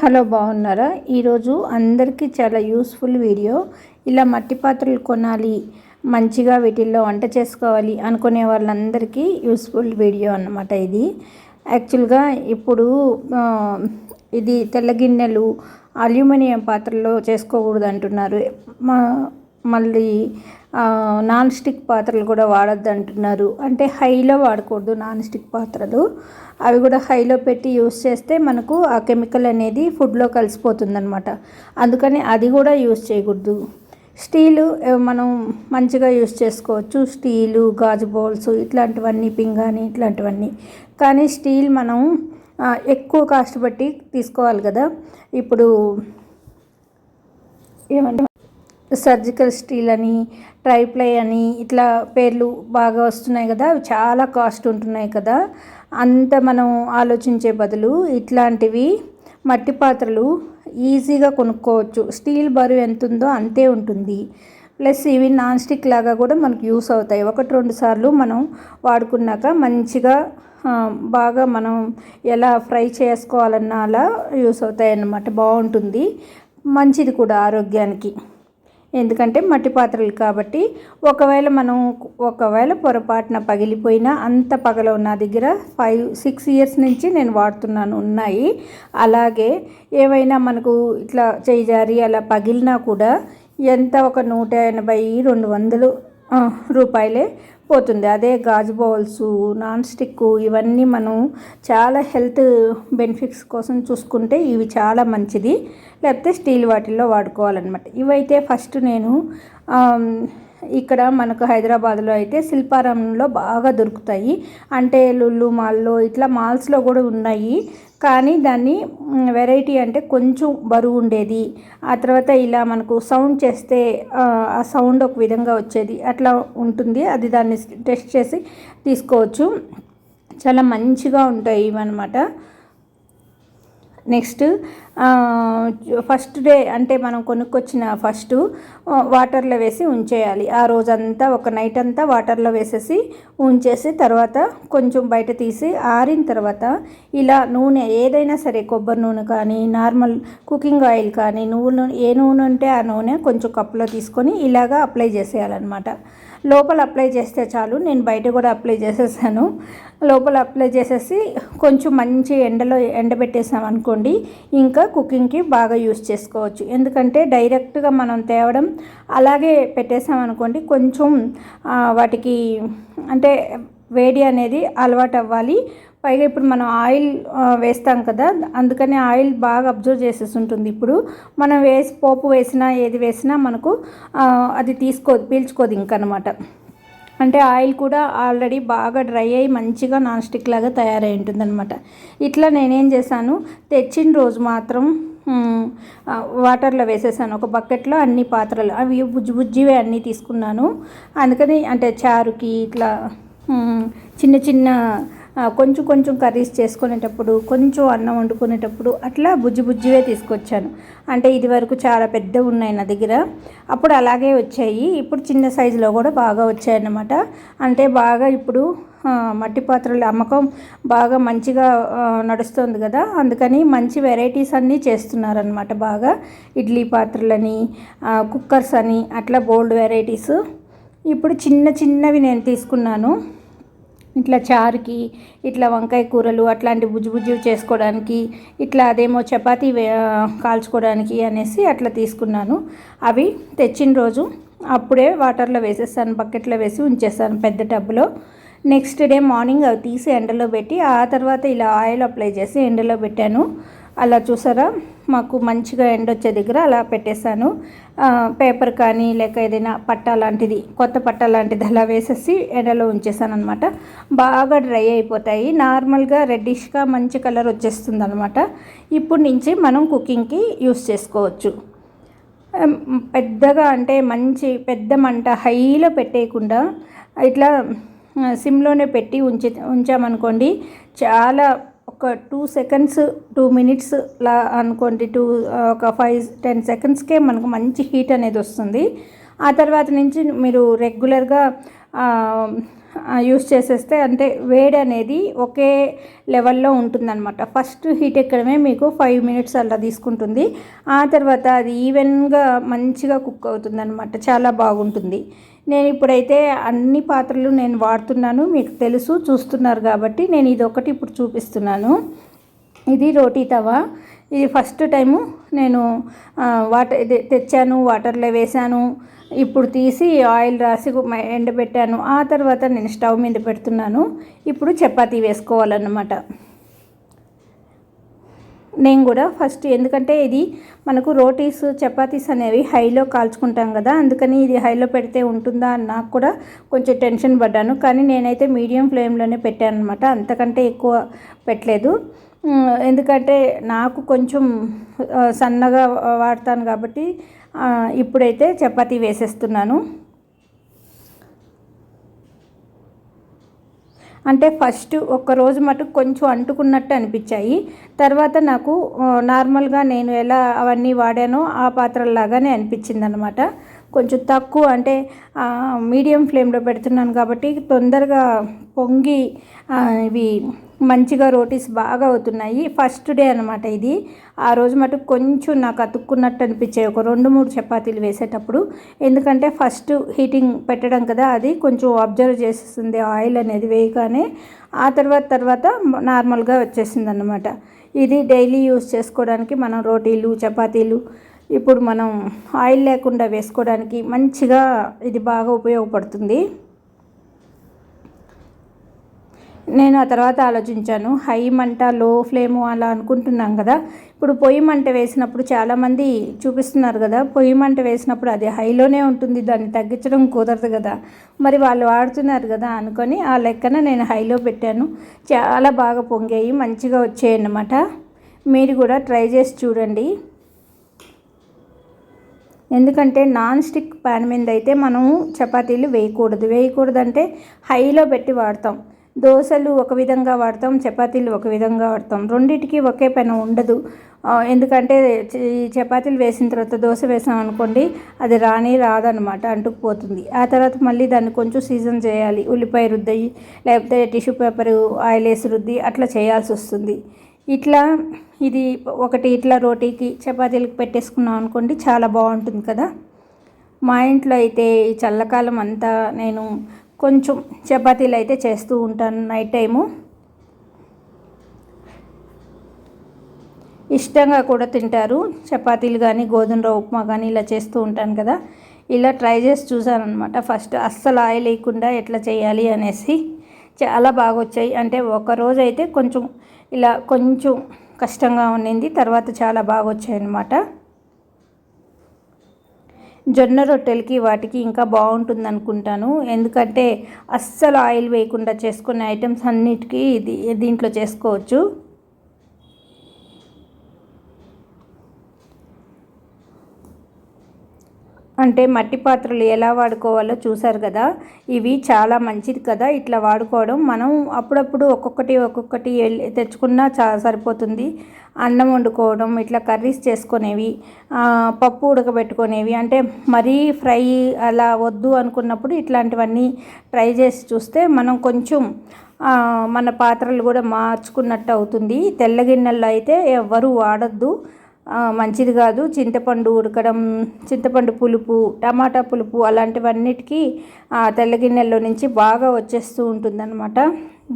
Hello బాగున్నారా? ఈరోజు అందరికీ చాలా యూస్ఫుల్ వీడియో. ఇలా మట్టి పాత్రలు కొనాలి మంచిగా వీటిల్లో వంట చేసుకోవాలి అనుకునే వాళ్ళందరికీ యూస్ఫుల్ వీడియో అన్నమాట ఇది. యాక్చువల్గా ఇప్పుడు ఇది తెల్ల గిన్నెలు అల్యూమినియం పాత్రలో చేసుకోకూడదు అంటున్నారు. మా మళ్ళీ నాన్ స్టిక్ పాత్రలు కూడా వాడద్దు అంటున్నారు అంటే హైలో వాడకూడదు నాన్ స్టిక్ పాత్రలు. అవి కూడా హైలో పెట్టి యూస్ చేస్తే మనకు ఆ కెమికల్ అనేది ఫుడ్లో కలిసిపోతుందనమాట అందుకని అది కూడా యూస్ చేయకూడదు. స్టీలు మనం మంచిగా యూస్ చేసుకోవచ్చు. స్టీలు గాజు బౌల్స్ ఇట్లాంటివన్నీ పింగాని ఇట్లాంటివన్నీ. కానీ స్టీల్ మనం ఎక్కువ కాస్ట్ బట్టి తీసుకోవాలి కదా. ఇప్పుడు ఏమంటే సర్జికల్ స్టీల్ అని ట్రైప్లై అని ఇట్లా పేర్లు బాగా వస్తున్నాయి కదా. అవి చాలా కాస్ట్ ఉంటున్నాయి కదా. అంత మనం ఆలోచించే బదులు ఇట్లాంటివి మట్టి పాత్రలు ఈజీగా కొనుక్కోవచ్చు. స్టీల్ బరువు ఎంత ఉందో అంతే ఉంటుంది. ప్లస్ ఇవి నాన్ స్టిక్ లాగా కూడా మనకు యూస్ అవుతాయి. ఒకటి రెండు సార్లు మనం వాడుకున్నాక మంచిగా బాగా మనం ఎలా ఫ్రై చేసుకోవాలన్నా అలా యూస్ అవుతాయి అన్నమాట బాగుంటుంది. మంచిది కూడా ఆరోగ్యానికి. ఎందుకంటే మట్టి పాత్రలు కాబట్టి ఒకవేళ మనం ఒకవేళ పొరపాటున పగిలిపోయినా అంత పగల నా దగ్గర ఫైవ్ సిక్స్ ఇయర్స్ నుంచి నేను వాడుతున్నాను ఉన్నాయి. అలాగే ఏవైనా మనకు ఇట్లా చేయజారి అలా పగిలినా కూడా ఎంత ఒక నూట ఎనభై రెండు వందలు రూపాయలే పోతుంది. అదే గాజు బౌల్స్ నాన్ స్టిక్ ఇవన్నీ మనం చాలా హెల్త్ బెనిఫిట్స్ కోసం చూసుకుంటే ఇవి చాలా మంచిది. లేకపోతే స్టీల్ వాటిల్లో వాడుకోవాలన్నమాట. ఇవైతే ఫస్ట్ నేను ఇక్కడ మనకు హైదరాబాద్లో అయితే శిల్పారామంలో బాగా దొరుకుతాయి. అంటే లుల్లు మాల్లో ఇట్లా మాల్స్లో కూడా ఉన్నాయి. కానీ దాన్ని వెరైటీ అంటే కొంచెం బరువు ఉండేది. ఆ తర్వాత ఇలా మనకు సౌండ్ చేస్తే ఆ సౌండ్ ఒక విధంగా వచ్చేది. అట్లా ఉంటుంది. అది దాన్ని టెస్ట్ చేసి తీసుకోవచ్చు. చాలా మంచిగా ఉంటాయి ఇవన్నమాట. నెక్స్ట్ ఫస్ట్ డే అంటే మనం కొనుక్కొచ్చిన ఫస్ట్ వాటర్లో వేసి ఉంచేయాలి. ఆ రోజంతా ఒక నైట్ అంతా వాటర్లో వేసేసి ఉంచేసి తర్వాత కొంచెం బయట తీసి ఆరిన తర్వాత ఇలా నూనె ఏదైనా సరే కొబ్బరి నూనె కానీ నార్మల్ కుకింగ్ ఆయిల్ కానీ నువ్వు నూనె ఏ నూనె ఉంటే ఆ నూనె కొంచెం కప్పులో తీసుకొని ఇలాగా అప్లై చేసేయాలన్నమాట. లోపల అప్లై చేస్తే చాలు. నేను బయట కూడా అప్లై చేసేసాను. లోపల అప్లై చేసేసి కొంచెం మంచి ఎండలో ఎండబెట్టేసాం అనుకోండి ఇంకా కుకింగ్కి బాగా యూస్ చేసుకోవచ్చు. ఎందుకంటే డైరెక్ట్గా మనం తేవడం అలాగే పెట్టేసాం అనుకోండి కొంచెం వాటికి అంటే వేడి అనేది అలవాటు అవ్వాలి. పైగా ఇప్పుడు మనం ఆయిల్ వేస్తాం కదా అందుకని ఆయిల్ బాగా అబ్జర్వ్ చేసేసి ఉంటుంది. ఇప్పుడు మనం వేసి పోపు వేసినా ఏది వేసినా మనకు అది తీసుకోదు పీల్చుకోదు ఇంకనమాట అంటే ఆయిల్ కూడా ఆల్రెడీ బాగా డ్రై అయ్యి మంచిగా నాన్ స్టిక్ లాగా తయారై ఉంటుందన్నమాట. ఇట్లా నేనేం చేశాను తెచ్చిన రోజు మాత్రం వాటర్లో వేసేసాను. ఒక బకెట్లో అన్ని పాత్రలు అవి బుజ్జి బుజ్జివే అన్నీ తీసుకున్నాను. అందుకని అంటే చారుకి ఇట్లా చిన్న చిన్న కొంచెం కొంచెం కర్రీస్ చేసుకునేటప్పుడు కొంచెం అన్నం వండుకునేటప్పుడు అట్లా బుజ్జి బుజ్జివే తీసుకొచ్చాను. అంటే ఇది వరకు చాలా పెద్దవి ఉన్నాయి నా దగ్గర. అప్పుడు అలాగే వచ్చాయి. ఇప్పుడు చిన్న సైజులో కూడా బాగా వచ్చాయన్నమాట. అంటే బాగా ఇప్పుడు మట్టి పాత్రల అమ్మకం బాగా మంచిగా నడుస్తుంది కదా. అందుకని మంచి వెరైటీస్ అన్నీ చేస్తున్నారనమాట బాగా. ఇడ్లీ పాత్రలని కుక్కర్స్ అని అట్లా బోల్డ్ వెరైటీస్. ఇప్పుడు చిన్న చిన్నవి నేను తీసుకున్నాను. ఇట్లా చారుకి ఇట్లా వంకాయ కూరలు అట్లాంటి బుజ్జి చేసుకోవడానికి ఇట్లా అదేమో చపాతీ కాల్చుకోవడానికి అనేసి అట్లా తీసుకున్నాను. అవి తెచ్చిన రోజు అప్పుడే వాటర్లో వేసేస్తాను బకెట్లో వేసి ఉంచేస్తాను పెద్ద టబ్లో. నెక్స్ట్ డే మార్నింగ్ అవి తీసి ఎండలో పెట్టి ఆ తర్వాత ఇలా ఆయిల్ అప్లై చేసి ఎండలో పెట్టాను. అలా చూసారా? మాకు మంచిగా ఎండ వచ్చే దగ్గర అలా పెట్టేశాను. పేపర్ కానీ లేక ఏదైనా పట్ట లాంటిది కొత్త పట్ట లాంటిది అలా వేసేసి ఎండలో ఉంచేసాను అనమాట బాగా డ్రై అయిపోతాయి. నార్మల్గా రెడ్డిష్గా మంచి కలర్ వచ్చేస్తుంది అనమాట ఇప్పుడు నుంచి మనం కుకింగ్కి యూస్ చేసుకోవచ్చు. పెద్దగా అంటే మంచి పెద్ద మంట హైలో పెట్టేయకుండా ఇట్లా సిమ్లోనే పెట్టి ఉంచి ఉంచామనుకోండి చాలా ఒక టూ సెకండ్స్ టూ మినిట్స్ లా అనుకోండి టూ ఒక ఫైవ్ టెన్ సెకండ్స్కే మనకు మంచి హీట్ అనేది వస్తుంది. ఆ తర్వాత నుంచి మీరు రెగ్యులర్గా యూస్ చేసేస్తే అంటే వేడి అనేది ఒకే లెవెల్లో ఉంటుందన్నమాట. ఫస్ట్ హీట్ ఎక్కడమే మీకు ఫైవ్ మినిట్స్ అలా తీసుకుంటుంది. ఆ తర్వాత అది ఈవెన్గా మంచిగా కుక్ అవుతుందన్నమాట. చాలా బాగుంటుంది. నేను ఇప్పుడైతే అన్ని పాత్రలు నేను వాడుతున్నాను. మీకు తెలుసు చూస్తున్నారు కాబట్టి నేను ఇది ఒకటి ఇప్పుడు చూపిస్తున్నాను. ఇది రోటీ తవా. ఇది ఫస్ట్ టైము నేను వాటర్ తెచ్చాను వాటర్లో వేశాను ఇప్పుడు తీసి ఆయిల్ రాసి ఎండబెట్టాను. ఆ తర్వాత నేను స్టవ్ మీద పెడుతున్నాను. ఇప్పుడు చపాతీ వేసుకోవాలన్నమాట. నేను కూడా ఫస్ట్ ఎందుకంటే ఇది మనకు రోటీస్ చపాతీస్ అనేవి హైలో కాల్చుకుంటాం కదా. అందుకని ఇది హైలో పెడితే ఉంటుందా అని నాకు కూడా కొంచెం టెన్షన్ పడ్డాను. కానీ నేనైతే మీడియం ఫ్లేమ్లోనే పెట్టాను అనమాట అంతకంటే ఎక్కువ పెట్టలేదు. ఎందుకంటే నాకు కొంచెం సన్నగా వాడతాను కాబట్టి ఇప్పుడైతే చపాతీ వేసేస్తున్నాను. అంటే ఫస్ట్ ఒక రోజు మటుకు కొంచెం అంటుకున్నట్టు అనిపించాయి. తర్వాత నాకు నార్మల్గా నేను ఎలా అవన్నీ వాడానో ఆ పాత్రలాగానే అనిపించింది అనమాట కొంచెం తక్కువ అంటే మీడియం ఫ్లేమ్లో పెడుతున్నాను కాబట్టి తొందరగా పొంగి ఇవి మంచిగా రోటీస్ బాగా అవుతున్నాయి. ఫస్ట్ డే అనమాట ఇది. ఆ రోజు మటుకు కొంచెం నాకు అతుక్కున్నట్టు అనిపించాయి. ఒక రెండు మూడు చపాతీలు వేసేటప్పుడు. ఎందుకంటే ఫస్ట్ హీటింగ్ పెట్టడం కదా అది. కొంచెం అబ్జర్వ్ చేసేస్తుంది ఆయిల్ అనేది వేయగానే. ఆ తర్వాత తర్వాత నార్మల్గా వచ్చేసింది అనమాట ఇది డైలీ యూస్ చేసుకోవడానికి మనం రోటీలు చపాతీలు ఇప్పుడు మనం ఆయిల్ లేకుండా వేసుకోవడానికి మంచిగా ఇది బాగా ఉపయోగపడుతుంది. నేను ఆ తర్వాత ఆలోచించాను. హై మంట లో ఫ్లేము అలా అనుకుంటున్నాం కదా. ఇప్పుడు పొయ్యి మంట వేసినప్పుడు చాలామంది చూపిస్తున్నారు కదా. పొయ్యి మంట వేసినప్పుడు అది హైలోనే ఉంటుంది. దాన్ని తగ్గించడం కుదరదు కదా. మరి వాళ్ళు వాడుతున్నారు కదా అనుకొని ఆ లెక్కన నేను హైలో పెట్టాను. చాలా బాగా పొంగాయి. మంచిగా వచ్చాయి అన్నమాట మీరు కూడా ట్రై చేసి చూడండి. ఎందుకంటే నాన్ స్టిక్ ప్యాన్ మీద అయితే మనము చపాతీలు వేయకూడదు. వేయకూడదంటే హైలో పెట్టి వాడతాం. దోశలు ఒక విధంగా వాడతాం చపాతీలు ఒక విధంగా వాడతాం. రెండింటికి ఒకే పెన ఉండదు. ఎందుకంటే ఈ చపాతీలు వేసిన తర్వాత దోశ వేసాం అనుకోండి అది రాని రాదనమాట అంటుకుపోతుంది. ఆ తర్వాత మళ్ళీ దాన్ని కొంచెం సీజన్ చేయాలి. ఉల్లిపాయ రుద్ది లేకపోతే టిష్యూ పేపర్ ఆయిల్ వేసి రుద్ది అట్లా చేయాల్సి వస్తుంది. ఇట్లా ఇది ఒకటి ఇట్లా రోటీకి చపాతీలకు పెట్టేసుకున్నాం అనుకోండి చాలా బాగుంటుంది కదా. మా ఇంట్లో అయితే ఈ చల్లకాలం అంతా నేను కొంచెం చపాతీలు అయితే చేస్తూ ఉంటాను నైట్ టైము. ఇష్టంగా కూడా తింటారు. చపాతీలు కానీ గోధుమ రవ్వ ఉప్మా కానీ ఇలా చేస్తూ ఉంటాను కదా. ఇలా ట్రై చేసి చూసాను అనమాట ఫస్ట్ అస్సలు ఆయిల్ వేయకుండా ఎట్లా చేయాలి అనేసి చాలా బాగా వచ్చాయి అంటే ఒక రోజు అయితే కొంచెం ఇలా కొంచెం కష్టంగా ఉండింది. తర్వాత చాలా బాగా వచ్చాయి అన్నమాట జొన్న రొట్టెలకి వాటికి ఇంకా బాగుంటుంది అనుకుంటాను ఎందుకంటే అస్సలు ఆయిల్ వేయకుండా చేసుకునే ఐటమ్స్ అన్నిటికీ ఇది దీంట్లో చేసుకోవచ్చు. అంటే మట్టి పాత్రలు ఎలా వాడుకోవాలో చూసారు కదా. ఇవి చాలా మంచిది కదా. ఇట్లా వాడుకోవడం మనం అప్పుడప్పుడు ఒక్కొక్కటి ఒక్కొక్కటి తెచ్చుకున్నా చా సరిపోతుంది. అన్నం వండుకోవడం ఇట్లా కర్రీస్ చేసుకునేవి పప్పు ఉడకబెట్టుకునేవి అంటే మరీ ఫ్రై అలా వద్దు అనుకున్నప్పుడు ఇట్లాంటివన్నీ ట్రై చేసి చూస్తే మనం కొంచెం మన పాత్రలు కూడా మార్చుకున్నట్టు అవుతుంది. తెల్ల గిన్నెల్లో అయితే ఎవ్వరూ వాడద్దు. మంచిది కాదు. చింతపండు ఉడకడం చింతపండు పులుపు టమాటా పులుపు అలాంటివన్నిటికీ తెల్ల గిన్నెల్లో నుంచి బాగా వచ్చేస్తూ ఉంటుందన్నమాట.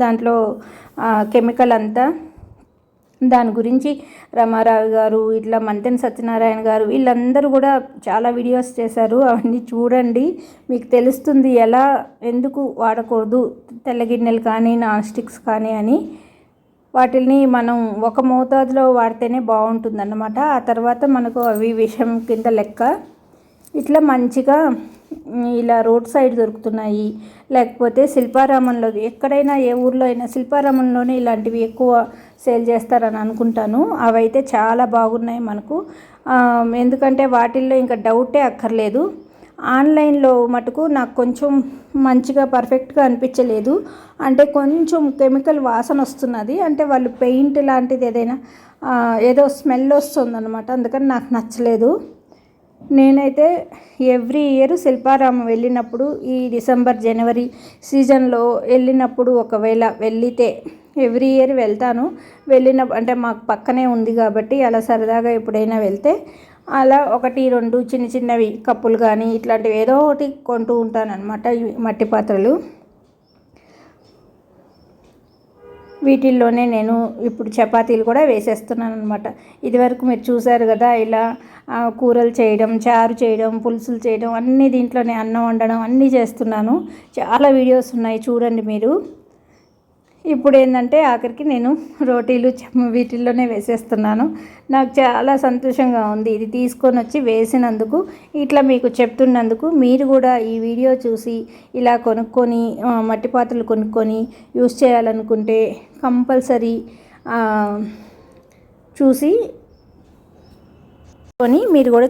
దాంట్లో కెమికల్ అంతా. దాని గురించి రమారావు గారు ఇట్లా మంతెన సత్యనారాయణ గారు వీళ్ళందరూ కూడా చాలా వీడియోస్ చేశారు. అవన్నీ చూడండి. మీకు తెలుస్తుంది ఎలా ఎందుకు వాడకూడదు తెల్లగిన్నెలు కానీ నాన్ స్టిక్స్ కానీ అని. వాటిని మనం ఒక మోతాదులో వాడితేనే బాగుంటుందన్నమాట. ఆ తర్వాత మనకు అవి విషం కింద లెక్క ఇట్లా మంచిగా ఇలా రోడ్ సైడ్ దొరుకుతున్నాయి. లేకపోతే శిల్పారామంలో ఎక్కడైనా ఏ ఊర్లో అయినా శిల్పారామంలోనే ఇలాంటివి ఎక్కువ సేల్ చేస్తారని అనుకుంటాను. అవైతే చాలా బాగున్నాయి మనకు. ఎందుకంటే వాటిల్లో ఇంకా డౌటే అక్కర్లేదు. ఆన్లైన్లో మటుకు నాకు కొంచెం మంచిగా పర్ఫెక్ట్గా అనిపించలేదు. అంటే కొంచెం కెమికల్ వాసన వస్తున్నది. అంటే వాళ్ళు పెయింట్ లాంటిది ఏదైనా ఏదో స్మెల్ వస్తుంది అనమాట అందుకని నాకు నచ్చలేదు. నేనైతే ఎవ్రీ ఇయర్ శిల్పారామం వెళ్ళినప్పుడు ఈ డిసెంబర్ జనవరి సీజన్లో వెళ్ళినప్పుడు ఒకవేళ వెళ్ళితే ఎవ్రీ ఇయర్ వెళ్తాను. వెళ్ళిన అంటే మాకు పక్కనే ఉంది కాబట్టి అలా సరదాగా ఎప్పుడైనా వెళ్తే అలా ఒకటి రెండు చిన్న చిన్నవి కప్పులు కానీ ఇట్లాంటివి ఏదో ఒకటి కొంటూ ఉంటాననమాట మట్టి పాత్రలు. వీటిల్లోనే నేను ఇప్పుడు చపాతీలు కూడా వేసేస్తున్నాను అనమాట ఇదివరకు మీరు చూసారు కదా ఇలా కూరలు చేయడం చారు చేయడం పులుసులు చేయడం అన్నీ దీంట్లోనే అన్నం వండడం అన్నీ చేస్తున్నాను. చాలా వీడియోస్ ఉన్నాయి చూడండి మీరు. ఇప్పుడు ఏంటంటే ఆఖరికి నేను రోటీలు వీటిల్లోనే వేసేస్తున్నాను. నాకు చాలా సంతోషంగా ఉంది. ఇది తీసుకొని వచ్చి వేసినందుకు ఇట్లా మీకు చెప్తున్నందుకు మీరు కూడా ఈ వీడియో చూసి ఇలా కొనుక్కొని మట్టి పాత్రలు కొనుక్కొని యూస్ చేయాలనుకుంటే కంపల్సరీ చూసి కొని మీరు కూడా